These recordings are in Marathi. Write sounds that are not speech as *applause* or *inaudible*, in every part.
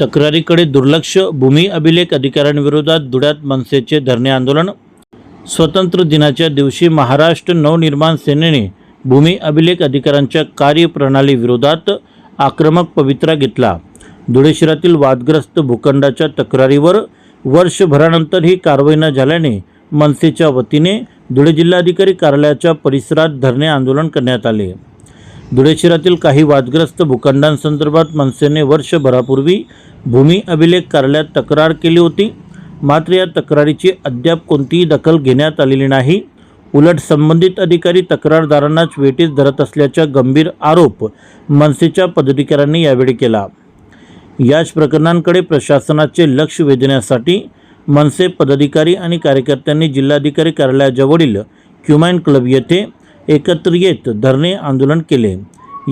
तक्रारीकडे दुर्लक्ष भूमी अभिलेख अधिकाऱ्यांविरोधात धुळ्यात मनसेचे धरणे आंदोलन. स्वतंत्र दिनाच्या दिवशी महाराष्ट्र नवनिर्माण सेनेने भूमी अभिलेख अधिकाऱ्यांच्या कार्यप्रणालीविरोधात आक्रमक पवित्रा घेतला. धुळे शहरातील वादग्रस्त भूखंडाच्या तक्रारीवर वर्षभरानंतर ही कारवाई न झाल्याने मनसेच्या वतीने धुळे जिल्हाधिकारी कार्यालयाच्या परिसरात धरणे आंदोलन करण्यात आले. धुळे शहरातील काही वादग्रस्त भूखंडांसंदर्भात मनसेने वर्षभरापूर्वी भूमी अभिलेख कार्यालयात तक्रार केली होती. मात्र या तक्रारीची अद्याप कोणतीही दखल घेण्यात आलेली नाही. उलट संबंधित अधिकारी तक्रारदारांनाच वेटीस धरत असल्याचा गंभीर आरोप मनसेच्या पदाधिकाऱ्यांनी यावेळी केला. याच प्रकरणांकडे प्रशासनाचे लक्ष वेधण्यासाठी मनसे पदाधिकारी आणि कार्यकर्त्यांनी जिल्हाधिकारी कार्यालयाजवळील क्युमॅन क्लब येथे एकत्र येत धरणे आंदोलन केले.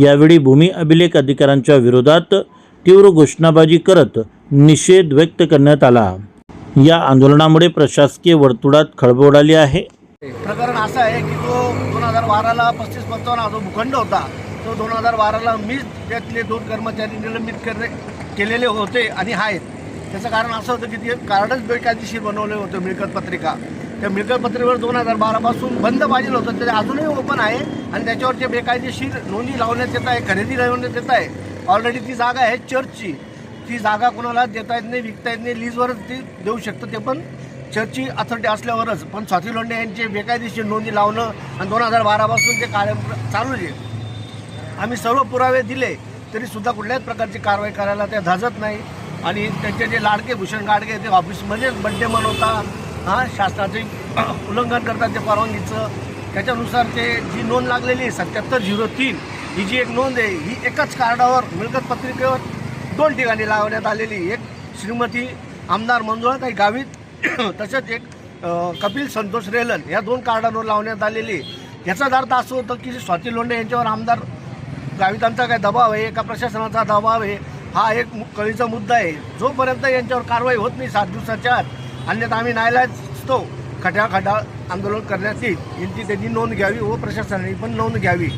यावेळी भूमी अभिलेख अधिकाऱ्यांच्या विरोधात तीव्र घोषणाबाजी करत निषेध व्यक्त करण्यात आला. या आंदोलनामुळे प्रशासकीय वर्तुळात खळबळ उडाली आहे. प्रकरण असं आहे की तो दोन हजार बाराला पस्तीस पंचावन्न जो भूखंड होता तो दोन हजार बाराला मीच त्यातले दोन कर्मचारी निलंबित करणे केलेले होते आणि आहेत. त्याचं कारण असं होतं की ते कार्डच बेकायदेशीर बनवले होतं मिळकत पत्रिका. त्या मिळकत पत्रिकेवर दोन हजार बारापासून बंद पाहिजे होतं. ते अजूनही ओपन आहे आणि त्याच्यावर जे बेकायदेशीर नोंदी लावण्यात येत आहे खरेदी लावण्यात येत आहे ऑलरेडी ती जागा आहे चर्चची ती जागा कोणाला देता येत नाही विकता येत नाही लीजवरच ती देऊ शकतं ते पण चर्चची अथॉरिटी असल्यावरच. पण स्वाती लोंढे यांचे बेकायदेशीर नोंदी लावणं आणि दोन हजार बारापासून ते कार्य चालू आहे. आम्ही सर्व पुरावे दिले तरीसुद्धा कुठल्याच प्रकारची कारवाई करायला ते धाजत नाही. आणि त्यांचे जे लाडके भूषण गाडगे ते ऑफिसमध्येच बड्डे मनवतात हां शासनाचे *clears throat* उल्लंघन करतात ते परवानगीचं. त्याच्यानुसार ते जी नोंद लागलेली आहे सत्याहत्तर झिरो तीन ही जी एक नोंद आहे ही एकाच कार्डावर मिळकत पत्रिकेवर दोन ठिकाणी लावण्यात आलेली एक श्रीमती आमदार मंजुळा काही गावीत *clears throat* तसंच एक कपिल संतोष रेलन या दोन कार्डांवर लावण्यात आलेली याचाच अर्थ असं होतं की स्वाती लोंढे यांच्यावर आमदार गावितांचा काय दबाव आहे का प्रशासनाचा दबाव आहे हा एक मु- कळीचा मुद्दा आहे. जोपर्यंत यांच्यावर कारवाई होत नाही सात दिवसाच्या आत अन्यथा आम्ही न्यायालयात खड्या खड्या आंदोलन करण्यात येईल. यांची त्यांनी नोंद घ्यावी व प्रशासनाने पण नोंद घ्यावी.